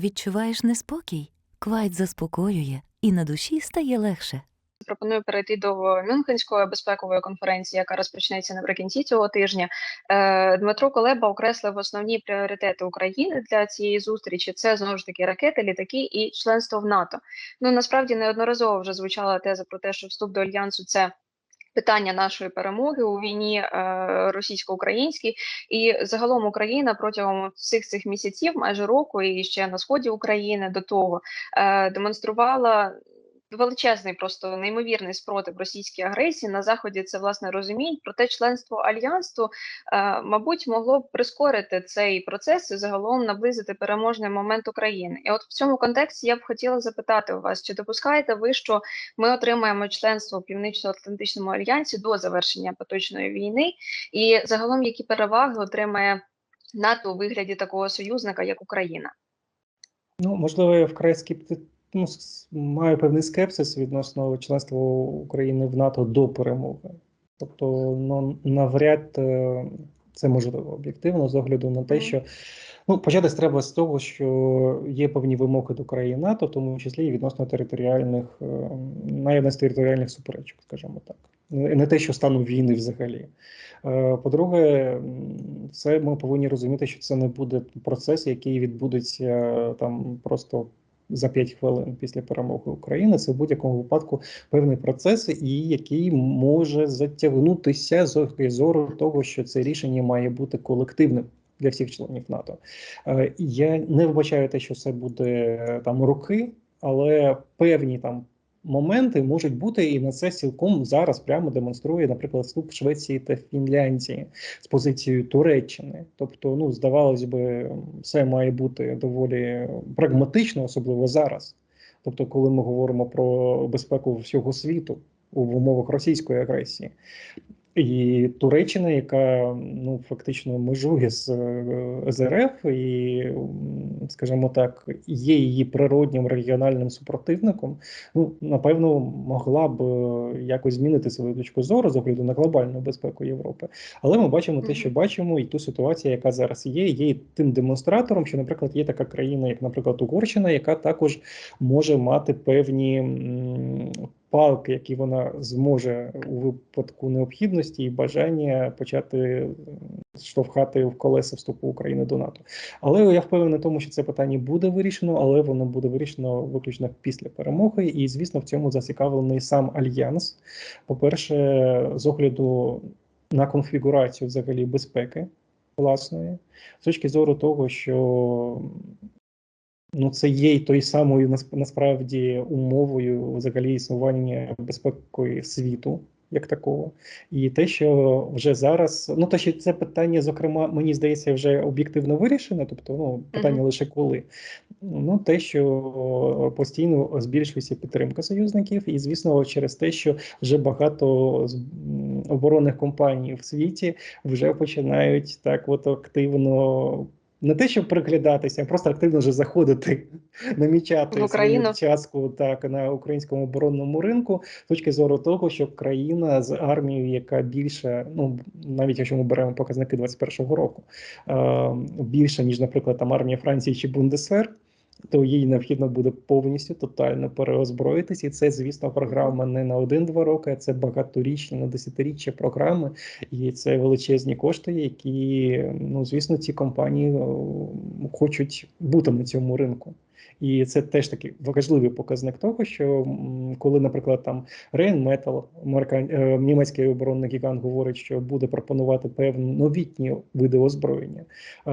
Відчуваєш неспокій? Квайт заспокоює, і на душі стає легше. Пропоную перейти до Мюнхенської безпекової конференції, яка розпочнеться наприкінці цього тижня. Е, Дмитро Колеба окреслив основні пріоритети України для цієї зустрічі. Це знову ж таки ракети, літаки і членство в НАТО. Ну насправді неодноразово вже звучала теза про те, що вступ до альянсу це. Питання нашої перемоги у війні е, російсько-українській. І загалом Україна протягом всіх цих місяців, майже року, і ще на сході України до того е, демонструвала величезний, просто неймовірний спротив російській агресії на заході. Це власне розуміють. Проте членство альянсу, е, мабуть, могло б прискорити цей процес і загалом наблизити переможний момент України. І от в цьому контексті я б хотіла запитати у вас, чи допускаєте ви, що ми отримаємо членство в Північно-Атлантичному альянсі до завершення поточної війни, і загалом які переваги отримає НАТО у вигляді такого союзника, як Україна? Ну, можливо, я вкрай скепти... ну, маю певний скепсис відносно членства України в НАТО до перемоги. Тобто, ну, навряд е, це можливо об'єктивно з огляду на те, що ну, почати треба з того, що є певні вимоги до країн НАТО, в тому числі і відносно територіальних е, наявності територіальних суперечок, скажімо так. Не те, що стану війни взагалі. Е, По-друге, це ми повинні розуміти, що це не буде процес, який відбудеться там просто за 5 хвилин після перемоги України. Це в будь-якому випадку певний процес, і який може затягнутися з зору того, що це рішення має бути колективним. Для всіх членів НАТО Е, я не вбачаю те, що це буде е, там роки, але певні там моменти можуть бути, і на це цілком зараз прямо демонструє, наприклад, вступ Швеції та Фінляндії з позицією Туреччини. Тобто, ну здавалось би, все має бути доволі прагматично, особливо зараз. Тобто, коли ми говоримо про безпеку всього світу у умовах російської агресії. І Туреччина, яка ну фактично межує з е, ЗРФ, і, скажімо так, є її природнім регіональним супротивником, ну напевно, могла б е, якось змінити свою точку зору з огляду на глобальну безпеку Європи. Але ми бачимо те, що бачимо, і ту ситуацію, яка зараз є, є тим демонстратором, що, наприклад, є така країна, як, наприклад, Угорщина, яка також може мати певні палки, які вона зможе у випадку необхідності і бажання почати штовхати в колеса вступу України до НАТО. Але я впевнений в тому, що це питання буде вирішено, але воно буде вирішено виключно після перемоги. І звісно, в цьому зацікавлений сам альянс. По-перше, з огляду на конфігурацію взагалі безпеки власної, з точки зору того, що ну це є й той самою нас- насправді умовою взагалі існування безпеки світу. Як такого, і те, що вже зараз, ну те, що це питання, зокрема, мені здається, вже об'єктивно вирішено, тобто ну питання лише коли. Ну, те, що постійно збільшується підтримка союзників, і звісно, через те, що вже багато оборонних компаній в світі вже починають так от активно. Не те, щоб приглядатися, а просто активно вже заходити, намічати свою частку так на українському оборонному ринку з точки зору того, що країна з армією, яка більше, ну навіть якщо ми беремо показники 21-го року, більше ніж, наприклад, там армія Франції чи Бундесвер, то їй необхідно буде повністю тотально переозброїтись, і це, звісно, програма не на один-два роки, а це багаторічні на десятиріччя програми, і це величезні кошти, які ну звісно ці компанії хочуть бути на цьому ринку. І це теж такий важливий показник того, що коли, наприклад, там Rheinmetall, американ... е, німецький оборонний гігант, говорить, що буде пропонувати певні новітні види озброєння.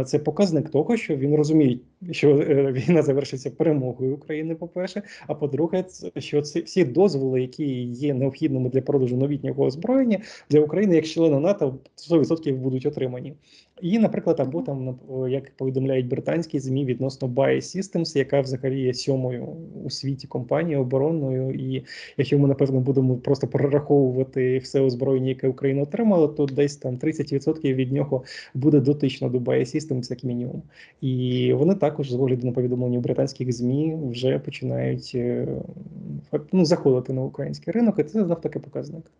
Це показник того, що він розуміє, що е, війна завершиться перемогою України. По перше, а по-друге, що ці всі дозволи, які є необхідними для продажу новітнього озброєння для України, як члена НАТО, 100% будуть отримані. І, наприклад, або там як повідомляють британські змі відносно Bae Systems, яка взагалі є сьомою у світі компанією оборонною. І якщо ми напевно будемо просто прораховувати все озброєння, яке Україна отримала, то десь там 30% від нього буде дотично до Bae Systems, як мінімум. І вони також з огляду на повідомлення британських змі вже починають е, ну, заходити на український ринок, і це знов таки показник.